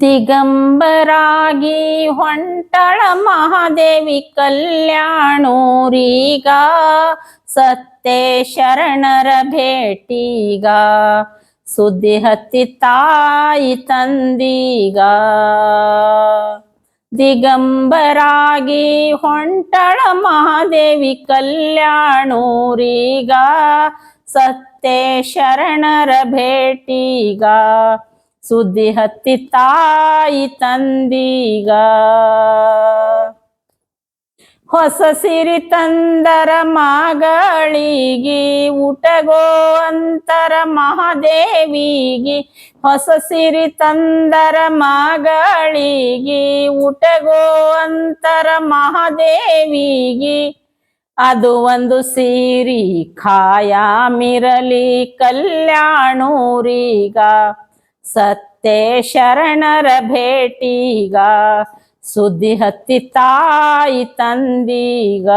ದಿಗಂಬರಾಗಿ ಹೊಂಟಳ ಮಹಾದೇವಿ ಕಲ್ಯಾಣೂರೀಗ, ಸತ್ತೆ ಶರಣರ ಭೇಟಿಗ, ಸುದ್ದಿ ಹತ್ತಿ ತಾಯಿ ತಂದೀಗ. ದಿಗಂಬರಾಗಿ ಹೊಂಟಳ ಮಹಾದೇವಿ ಕಲ್ಯಾಣೂರೀಗ ಸತ್ತೆ ಶರಣರ ಭೇಟಿಗ, ಸುದ್ದಿ ಹತ್ತಿ ತಾಯಿ ತಂದೀಗ. ಹೊಸ ಸಿರಿ ತಂದರ ಮಗಳಿಗಿ, ಊಟಗೋ ಅಂತರ ಮಹಾದೇವಿಗಿ, ಹೊಸ ಸಿರಿ ತಂದರ ಮಗಳಿಗಿ, ಊಟಗೋ ಅಂತರ ಮಹಾದೇವಿಗಿ ಅದು ಒಂದು ಸೀರಿ ಖಾಯಾಮಿರಲಿ ಕಲ್ಯಾಣೂರೀಗ. ಸತ್ತೆ ಶರಣರ ಭೇಟಿಗ. ಸುದ್ದಿ ಹತ್ತಿ ತಾಯಿ ತಂದೀಗ.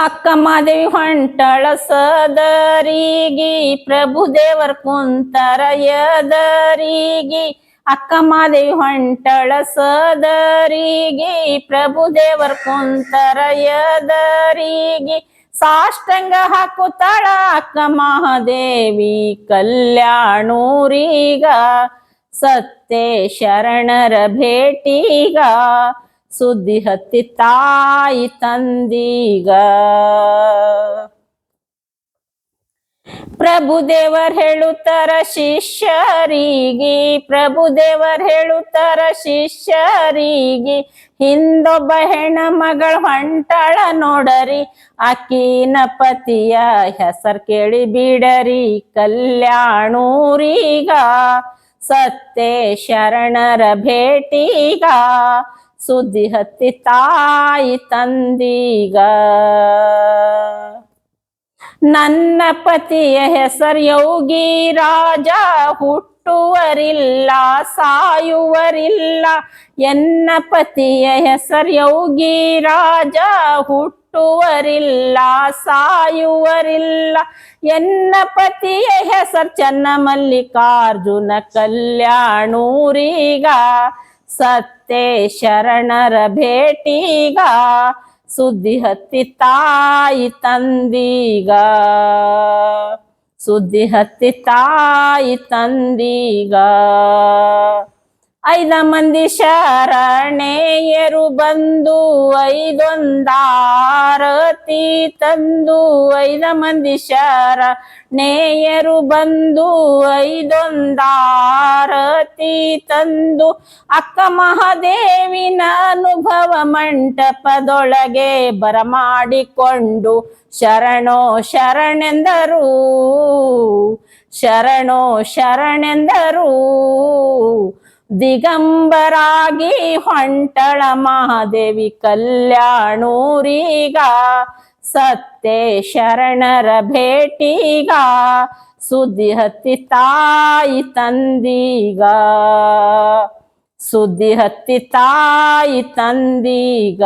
ಅಕ್ಕ ಮಾದೇವಿ ಹೊಂಟಳ ಸದರಿಗಿ. ಪ್ರಭುದೇವರ ಕುಂತರ ಯದರಿಗಿ ಅಕ್ಕ ಮಾದೇವಿ ಹೊಂಟಳ ಸದರಿಗಿ ಪ್ರಭುದೇವರ ಕುಂತರ ಕುಂತರಯದರಿಗೆ. ಸಾಷ್ಟಂಗ ಹಾಕುತ್ತಾಳ ಅಕ್ಕ ಮಹಾದೇವಿ ಕಲ್ಯಾಣೂರಿಗ. ಸತ್ತೆ ಶರಣರ ಭೇಟಿಗ, ಸುದ್ದಿ ಹತ್ತಿ ತಾಯಿ ತಂದೀಗ. ಪ್ರಭುದೇವರ್ ಹೇಳುತ್ತಾರ ಶಿಷ್ಯರಿಗೆ, ಪ್ರಭುದೇವರ್ ಹೇಳುತ್ತಾರ ಶಿಷ್ಯರಿಗೆ, ಹಿಂದೊಬ್ಬ ಹೆಣ ಮಗಳ ಹೊಂಟಾಳ ನೋಡರಿ, ಆಕಿನ ಪತಿಯ ಹೆಸರು ಕೇಳಿ ಬಿಡರಿ, ಕಲ್ಯಾಣೂರೀಗ ಸತ್ತೆ ಶರಣರ ಭೇಟಿಗ, ಸುದ್ದಿ ಹತ್ತಿ ತಾಯಿ ತಂದೀಗ. ನನ್ನ ಪತಿಯ ಹೆಸರು ಯೋಗಿ ರಾಜ ಹುಟ್ಟುವರಿಲ್ಲ, ಸಾಯುವರಿಲ್ಲ. ಎನ್ನ ಪತಿಯ ಹೆಸರು ಯೋಗಿ ರಾಜ ಹುಟ್ಟುವರಿಲ್ಲ, ಸಾಯುವರಿಲ್ಲ. ಎನ್ನ ಪತಿಯ ಹೆಸರು ಚನ್ನ ಮಲ್ಲಿಕಾರ್ಜುನ ಕಲ್ಯಾಣೂರೀಗ ಸತ್ತೆ ಶರಣರ ಭೇಟಿಗ. ಸುದ್ದಿ ಹತ್ತಿ ತಾಯಿ ತಂದೀಗ. ಸುದ್ದಿ ಹತ್ತಿ ತಾಯಿ ತಂದೀಗ. ಐದ ಮಂದಿ ಶರಣೆಯರು ಬಂದು ಐದೊಂದಾರತಿ ತಂದು, ಐದ ಮಂದಿ ಶರಣೆಯರು ಬಂದು ಐದೊಂದಾರತಿ ತಂದು, ಅಕ್ಕ ಮಹಾದೇವಿನ ಅನುಭವ ಮಂಟಪದೊಳಗೆ ಬರಮಾಡಿಕೊಂಡು, ಶರಣೋ ಶರಣೆಂದರು ಶರಣೋ ಶರಣೆಂದರು. ದಿಗಂಬರಾಗಿ ಹೊಂಟಳ ಮಹಾದೇವಿ ಕಲ್ಯಾಣೂರೀಗ. ಸತ್ತೆ ಶರಣರ ಭೇಟಿಗ. ಸುದ್ದಿ ಹತ್ತಿ ತಾಯಿ ತಂದೀಗ. ಸುದ್ದಿ ಹತ್ತಿ ತಾಯಿ ತಂದೀಗ.